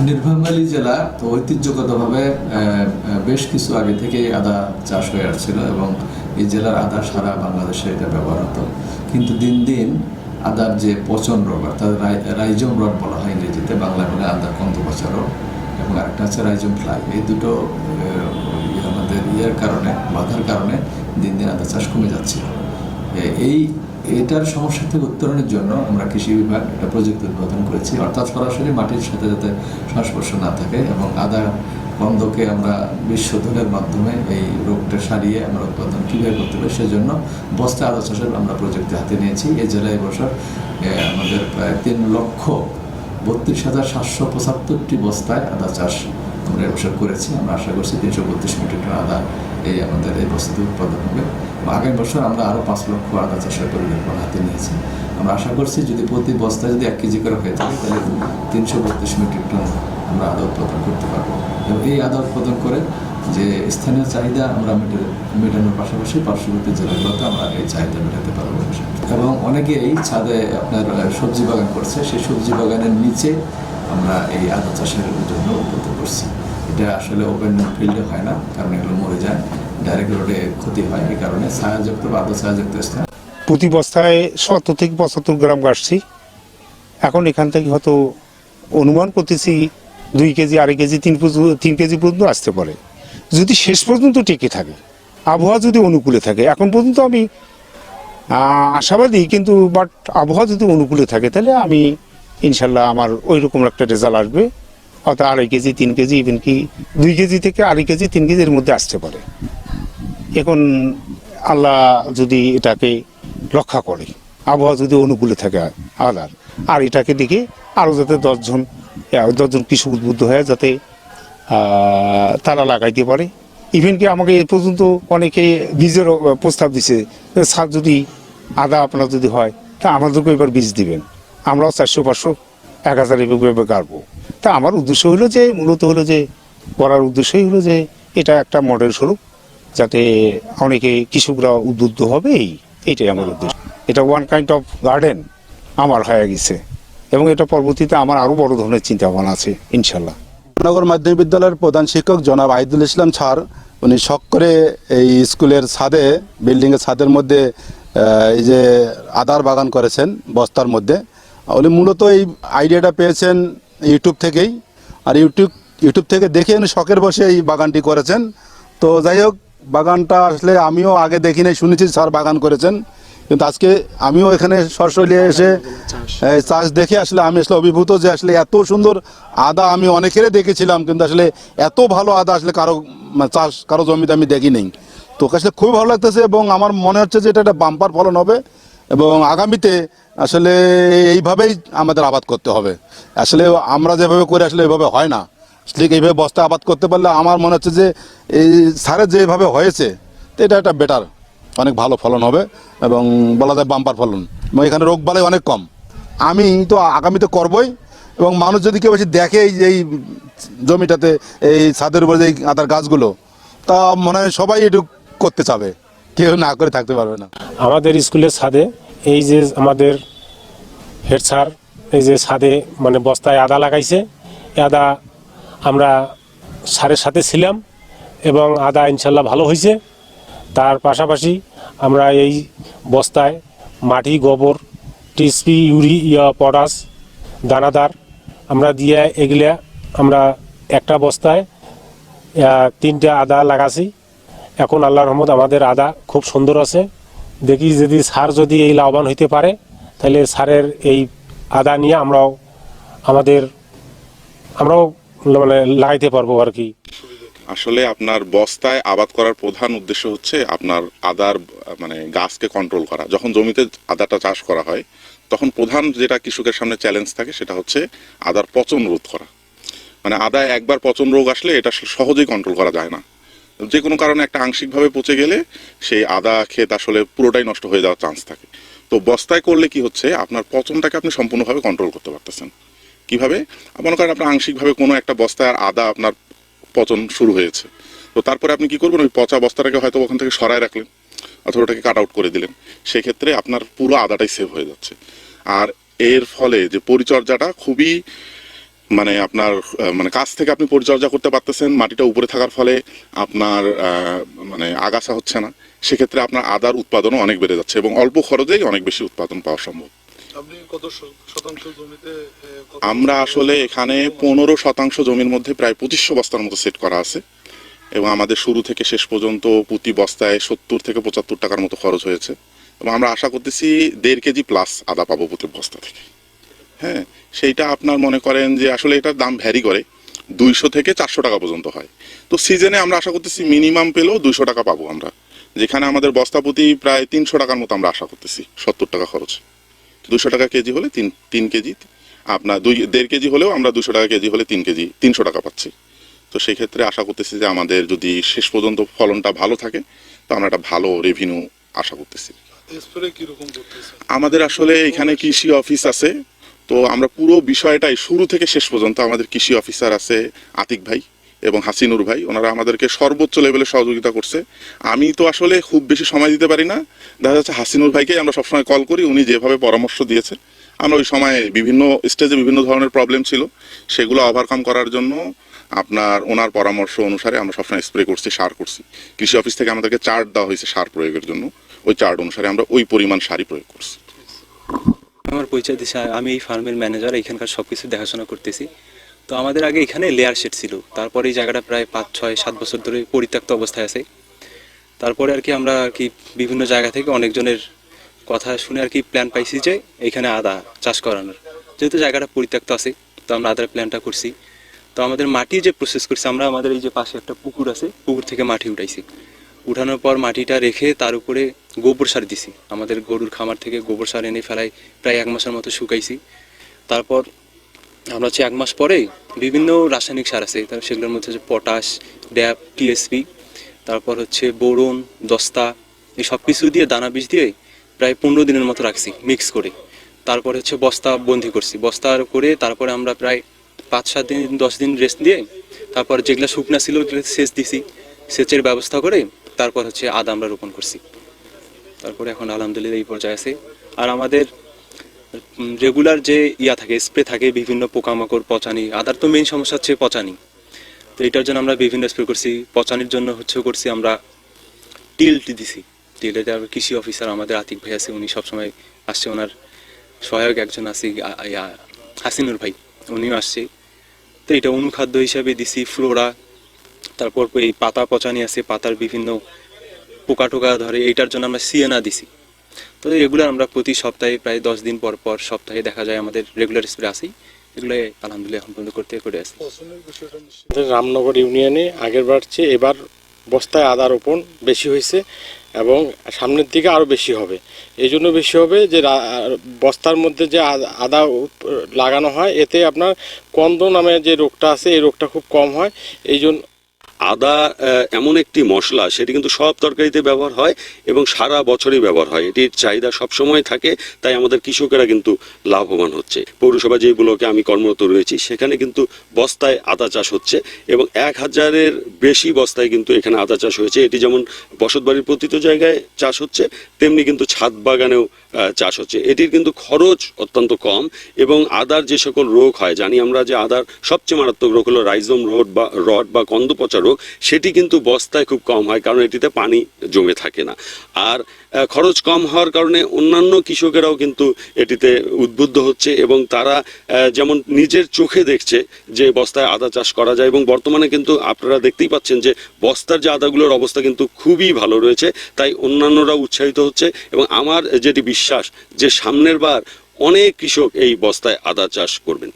নির্ভয়ালী জেলা তো ঐতিহ্যগতভাবে বেশ কিছু আগে থেকে আদা চাষ হয়ে আসছিল এবং এই জেলার আদা সারা বাংলাদেশে এটা ব্যবহার হতো। কিন্তু দিন দিন আদার যে পচন রোগ, অর্থাৎ রাই- রাইজম রড বলা হয় ইংরেজিতে বাংলা বলে আদা কন্ত পচা রোগ এবং একটা হচ্ছে রাইজম ফ্লাই। এই দুটো আমাদের ইয়ের কারণে, বাধার কারণে দিন দিন আদা চাষ কমে যাচ্ছিল এই এটার সমস্যা থেকে উত্তরণের জন্য আমরা কৃষি বিভাগ একটা প্রযুক্তি উদ্বোধন করেছি। অর্থাৎ সরাসরি মাটির সাথে যাতে সংস্পর্শ না থাকে এবং আদা গন্ধকে আমরা বিষ শোধনের মাধ্যমে এই রোগটা সারিয়ে আমরা উৎপাদন কীভাবে করতে পারি। সেজন্য বস্তা আদা চাষের আমরা প্রযুক্তি হাতে নিয়েছি। এই জেলায় এবছর এ, আমাদের প্রায় তিন লক্ষ বত্রিশ হাজার সাতশো পঁচাত্তরটি বস্তায় আদা চাষ আমরা এবছর করেছি। আমরা আশা করছি তিনশো বত্রিশ মেট্রিক টন আদা এই আমাদের এই বস্তুতে উৎপাদন হবে। আগামী বছর আমরা আরও পাঁচ লক্ষ আদা চাষের পরিকল্পনা হাতে নিয়েছি। আমরা আশা করছি যদি প্রতি বস্তা যদি এক কেজি করে হয়ে থাকে, তাহলে তিনশো বত্রিশ মেট্রিক টন আমরা আদা উৎপাদন করতে পারব। এবং এই আদা উৎপাদন করে যে স্থানীয় চাহিদা আমরা মেটে, মেটানোর পাশাপাশি পার্শ্ববর্তী জেলাগুলোতে আমরা এই চাহিদা মেটাতে পারব। এবং অনেকে এই ছাদে আপনার সবজি বাগান করছে। সেই সবজি বাগানের নিচে আমরা এই আদা চাষের জন্য উদ্বুদ্ধ করছি। এটা আসলে ওপেন ফিল্ডে হয় না, কারণ এগুলো মরে যায়। ডাইরেক্ট রোডে ক্ষতি হয় এই কারণে ছায়াযুক্ত বা স্থান। প্রতি বস্তায় সত্তর থেকে পঁচাত্তর গ্রাম গাছছি এখন এখান থেকে হয়তো অনুমান করতেছি দুই কেজি, আড়াই কেজি, তিন তিন কেজি পর্যন্ত আসতে পারে। যদি শেষ পর্যন্ত টিকে থাকে, আবহাওয়া যদি অনুকূলে থাকে, এখন পর্যন্ত আমি আশাবাদী কিন্তু বাট আবহাওয়া যদি অনুকূলে থাকে, তাহলে আমি ইনশাল্লাহ আমার ওই রকম একটা রেজাল্ট আসবে। হয়তো আড়াই কেজি, তিন কেজি ইভেন কি দুই কেজি থেকে আড়াই কেজি, তিন কেজির মধ্যে আসতে পারে। এখন আল্লাহ যদি এটাকে রক্ষা করে আবহাওয়া যদি অনুকূলে থাকে আলার আর এটাকে দেখে আরও যাতে দশজন দশজন কৃষক উদ্বুদ্ধ হয়ে যাতে তারা লাগাইতে পারে। ইভেন কি আমাকে এ পর্যন্ত অনেকে বীজের প্রস্তাব দিছে যে, স্যার যদি আদা আপনার যদি হয় তা আমাদেরকে এবার বীজ দিবেন। আমরাও চারশো পাঁচশো এক হাজার এভাবে গাড়বো। তা আমার উদ্দেশ্য হলো যে মূলত হলো যে করার উদ্দেশ্যই হলো যে এটা একটা মডেল স্বরূপ। যাতে অনেকে কৃষকরা উদ্বুদ্ধ হবে এই এইটাই আমার উদ্দেশ্য। এটা ওয়ান কাইন্ড অফ গার্ডেন আমার হয়ে গেছে। এবং এটা পরবর্তীতে আমার আরও বড় ধরনের চিন্তা ভাবনা আছে ইনশাল্লাহ নগর মাধ্যমিক বিদ্যালয়ের প্রধান শিক্ষক জনাব আইদুল ইসলাম ছাড়, উনি শখ করে এই স্কুলের ছাদে, বিল্ডিংয়ের ছাদের মধ্যে এই যে আদার বাগান করেছেন, বস্তার মধ্যে। উনি মূলত এই আইডিয়াটা পেয়েছেন ইউটিউব থেকেই। আর ইউটিউব ইউটিউব থেকে দেখে উনি শখের বসে এই বাগানটি করেছেন। তো যাই হোক বাগানটা আসলে আমিও আগে দেখি নাই শুনেছি স্যার বাগান করেছেন। কিন্তু আজকে আমিও এখানে সরসলিয়ে এসে চাষ দেখে আসলে আমি আসলে অভিভূত যে আসলে এত সুন্দর আদা আমি অনেকেরই দেখেছিলাম, কিন্তু আসলে এত ভালো আদা আসলে কারও চাষ, কারও জমিতে আমি দেখি নেই। তো আসলে খুবই ভালো লাগতেছে এবং আমার মনে হচ্ছে যে এটা একটা বাম্পার ফলন হবে এবং আগামীতে আসলে এইভাবেই আমাদের আবাদ করতে হবে। আসলে আমরা যেভাবে করে আসলে এভাবে হয় না। ঠিক এইভাবে বস্তা আবাদ করতে পারলে আমার মনে হচ্ছে যে এই সারে যেভাবে হয়েছে, তো এটা একটা বেটার অনেক ভালো ফলন হবে এবং বলা যায় বাম্পার ফলন। এবং এখানে রোগ বালাই অনেক কম। আমি তো আগামীতে করবই, এবং মানুষ যদি কেউ বেশি দেখে এই এই জমিটাতে, এই ছাদের উপরে এই আদার গাছগুলো, তা মনে হয় সবাই একটু করতে চাবে। কেউ না করে থাকতে পারবে না। আমাদের স্কুলের ছাদে এই যে আমাদের হেড স্যার এই যে ছাদে মানে বস্তায় আদা লাগাইছে আদা আমরা সারের সাথে ছিলাম এবং আদা ইনশাল্লাহ ভালো হয়েছে। তার পাশাপাশি আমরা এই বস্তায় মাটি, গোবর টিএসপি ইউরি, ইয়া, পটাশ, দানাদার আমরা দিয়ে এগুলা আমরা একটা বস্তায় তিনটা আদা লাগাছি। এখন আল্লাহ রহমদ আমাদের আদা খুব সুন্দর আছে। দেখি যদি সার যদি এই লাভবান হইতে পারে, তাহলে সারের এই আদা নিয়ে আমরাও আমাদের আমরাও মানে লাগাইতে পারব আর কি। আসলে আপনার বস্তায় আবাদ করার প্রধান উদ্দেশ্য হচ্ছে আপনার আদার মানে গাছকে কন্ট্রোল করা। যখন জমিতে আদাটা চাষ করা হয়, তখন প্রধান যেটা কৃষকের সামনে চ্যালেঞ্জ থাকে সেটা হচ্ছে আদার পচন রোধ করা। মানে আদা একবার পচন রোগ আসলে এটা সহজেই কন্ট্রোল করা যায় না। যে কোনো কারণে একটা আংশিকভাবে পচে গেলে সেই আদা ক্ষেত আসলে পুরোটাই নষ্ট হয়ে যাওয়ার চান্স থাকে। তো বস্তায় করলে কি হচ্ছে, আপনার পচনটাকে আপনি সম্পূর্ণভাবে কন্ট্রোল করতে পারতেছেন। কীভাবে? মনে করেন আপনার আংশিকভাবে কোনো একটা বস্তায় আদা আপনার পচন শুরু হয়েছে। তো তারপরে আপনি কি করবেন? ওই পচা বস্তাটাকে হয়তো ওখান থেকে সরায় রাখলেন অথবা ওটাকে কাট আউট করে দিলেন। সেক্ষেত্রে আপনার পুরো আদাটাই সেভ হয়ে যাচ্ছে। আর এর ফলে যে পরিচর্যাটা খুবই মানে আপনার মানে কাছ থেকে আপনি পরিচর্যা করতে পারতেছেন, মাটিটা উপরে থাকার ফলে আপনার মানে আগাছা হচ্ছে না। সেক্ষেত্রে আপনার আদার উৎপাদনও অনেক বেড়ে যাচ্ছে এবং অল্প খরচেই অনেক বেশি উৎপাদন পাওয়া সম্ভব। আমরা আসলে এখানে পনেরো শতাংশ জমির মধ্যে প্রায় পঁচিশশো বস্তার মতো সেট করা আছে এবং আমাদের শুরু থেকে শেষ পর্যন্ত প্রতি বস্তায় সত্তর থেকে পঁচাত্তর টাকার মতো খরচ হয়েছে। এবং আমরা আশা করতেছি দেড় কেজি প্লাস আদা পাবো প্রতি বস্তা থেকে। হ্যাঁ সেইটা আপনার মনে করেন যে আসলে এটার দাম ভ্যারি করে। দুইশো থেকে চারশো টাকা পর্যন্ত হয়। তো সিজনে আমরা আশা করতেছি মিনিমাম পেলেও দুইশো টাকা পাবো আমরা। যেখানে আমাদের বস্তা প্রতি প্রায় তিনশো টাকার মতো আমরা আশা করতেছি সত্তর টাকা খরচ। দুশো টাকা কেজি হলে তিন তিন কেজি। আপনার দুই দেড় কেজি হলেও আমরা দুশো টাকা কেজি হলে তিন কেজি তিনশো টাকা পাচ্ছি। তো সেই ক্ষেত্রে আশা করতেছি যে আমাদের যদি শেষ পর্যন্ত ফলনটা ভালো থাকে তো আমরা একটা ভালো রেভিনিউ আশা করতেছি। আমাদের আসলে এখানে কৃষি অফিস আছে। তো আমরা পুরো বিষয়টাই শুরু থেকে শেষ পর্যন্ত আমাদের কৃষি অফিসার আছে আতিক ভাই। এবং হাসিনুর ভাই, ওনারা আমাদেরকে সর্বোচ্চ লেভেলে সহযোগিতা করছে। আমি তো আসলে খুব বেশি সময় দিতে পারি না। দেখা যাচ্ছে হাসিনুর ভাইকে আমরা সবসময় কল করি, উনি যেভাবে পরামর্শ দিয়েছে। আমরা ওই সময়ে বিভিন্ন স্টেজে বিভিন্ন ধরনের প্রবলেম ছিল। সেগুলো ওভারকাম করার জন্য আপনার ওনার পরামর্শ অনুসারে আমরা সবসময় স্প্রে করছি, সার করছি। কৃষি অফিস থেকে আমাদেরকে চার্ট দেওয়া হয়েছে সার প্রয়োগের জন্য। ওই চার্ট অনুসারে আমরা ওই পরিমাণ সারই প্রয়োগ করছি। আমার পরিচয় দিচ্ছে আমি এই ফার্মের ম্যানেজার এখানকার সব কিছু দেখাশোনা করতেছি। তো আমাদের আগে এখানে লেয়ার শেড ছিল। তারপরে এই জায়গাটা প্রায় পাঁচ, ছয়, সাত বছর ধরে পরিত্যক্ত অবস্থায় আছে। তারপরে আর কি আমরা আর কি বিভিন্ন জায়গা থেকে অনেকজনের কথা শুনে আর কি প্ল্যান পাইছি যে এখানে আদা চাষ করানোর। যেহেতু জায়গাটা পরিত্যক্ত আছে, তো আমরা আদার প্ল্যানটা করছি। তো আমাদের মাটি যে প্রসেস করছি, আমরা আমাদের এই যে পাশে একটা পুকুর আছে, পুকুর থেকে মাটি উঠাইছি। উঠানোর পর মাটিটা রেখে তার উপরে গোবর সার দিছি। আমাদের গরুর খামার থেকে গোবর সার এনে ফেলাই প্রায় এক মাসের মতো শুকাইছি। তারপর আমরা হচ্ছে এক মাস পরে বিভিন্ন রাসায়নিক সার আছে সেগুলোর মধ্যে হচ্ছে পটাশ ড্যাপ টিএসপি, তারপর হচ্ছে বোরন, দস্তা, এই সব কিছু দিয়ে দানা বীজ দিয়ে প্রায় পনেরো দিনের মতো রাখছি মিক্স করে। তারপর হচ্ছে বস্তা বন্দি করছি। বস্তা করে তারপরে আমরা প্রায় পাঁচ, সাত দিন, দশ দিন রেস্ট দিয়ে তারপর যেগুলো শুকনা ছিল ওগুলো সেচ দিছি। সেচের ব্যবস্থা করে তারপর হচ্ছে আদা আমরা রোপণ করছি। তারপরে এখন আলহামদুলিল্লাহ এই পর্যায়ে আছে। আর আমাদের রেগুলার যে ইয়া থাকে স্প্রে থাকে, বিভিন্ন পোকামাকড়, পচানি আদার তো মেইন সমস্যা হচ্ছে পচানি। তো এটার জন্য আমরা বিভিন্ন স্প্রে করছি। পচানির জন্য হচ্ছে করছি আমরা টিল্ট দিছি। টিল্টে কৃষি অফিসার আমাদের আতিক ভাই আছে, উনি সবসময় আসছে, ওনার সহায়ক একজন আছে হাসিনুর ভাই, উনিও আসছে। তো এটা অনুখাদ্য হিসাবে দিছি, ফ্লোরা, তারপর এই পাতা পচানি আছে, পাতার বিভিন্ন পোকা টোকা ধরে এইটার জন্য আমরা সিএনা দিছি। তো এগুলো আমরা প্রতি সপ্তাহে প্রায় দশ দিন পর পর সপ্তাহে দেখা যায় আমাদের রেগুলার স্প্রে আসি। এগুলো আলহামদুলিল্লাহ এখন পর্যন্ত করতে করে আসি। রামনগর ইউনিয়নে আগের বার চেয়ে এবার বস্তায় আদা রোপণ বেশি হয়েছে এবং সামনের দিকে আরও বেশি হবে। এই জন্য বেশি হবে যে বস্তার মধ্যে যে আদা লাগানো হয়, এতে আপনার কন্দ নামে যে রোগটা আছে, এই রোগটা খুব কম হয়। এই জন্য আদা এমন একটি মশলা, সেটি কিন্তু সব তরকারিতে ব্যবহার হয় এবং সারা বছরই ব্যবহার হয়। এটির চাহিদা সবসময় থাকে, তাই আমাদের কৃষকেরা কিন্তু লাভবান হচ্ছে। পৌরসভা যেগুলোকে আমি কর্মরত রয়েছি, সেখানে কিন্তু বস্তায় আদা চাষ হচ্ছে এবং এক হাজারের বেশি বস্তায় কিন্তু এখানে আদা চাষ হয়েছে। এটি যেমন বসতবাড়ির প্রতিটি জায়গায় চাষ হচ্ছে, তেমনি কিন্তু ছাদ বাগানেও চাষ হচ্ছে। এটির কিন্তু খরচ অত্যন্ত কম এবং আদার যে সকল রোগ হয়, জানি আমরা যে আদার সবচেয়ে মারাত্মক রোগ হলো রাইজোম রোড বা, রড বা কন্দপচা রোগ সেটি কিন্তু বস্তায় খুব কম হয়, কারণ এটিতে পানি জমে থাকে না। আর খরচ কম হওয়ার কারণে অন্যান্য কৃষকেরাও কিন্তু এটিতে উদ্বুদ্ধ হচ্ছে এবং তারা যেমন নিজের চোখে দেখছে যে বস্তায় আদা চাষ করা যায় এবং বর্তমানে কিন্তু আপনারা দেখতেই পাচ্ছেন যে বস্তার যে আদাগুলোর অবস্থা কিন্তু খুবই ভালো রয়েছে, তাই অন্যান্যরা উৎসাহিত হচ্ছে এবং আমার যেটি বিশ্বাস যে সামনের বার অনেক কৃষক এই বস্তায় আদা চাষ করবেন।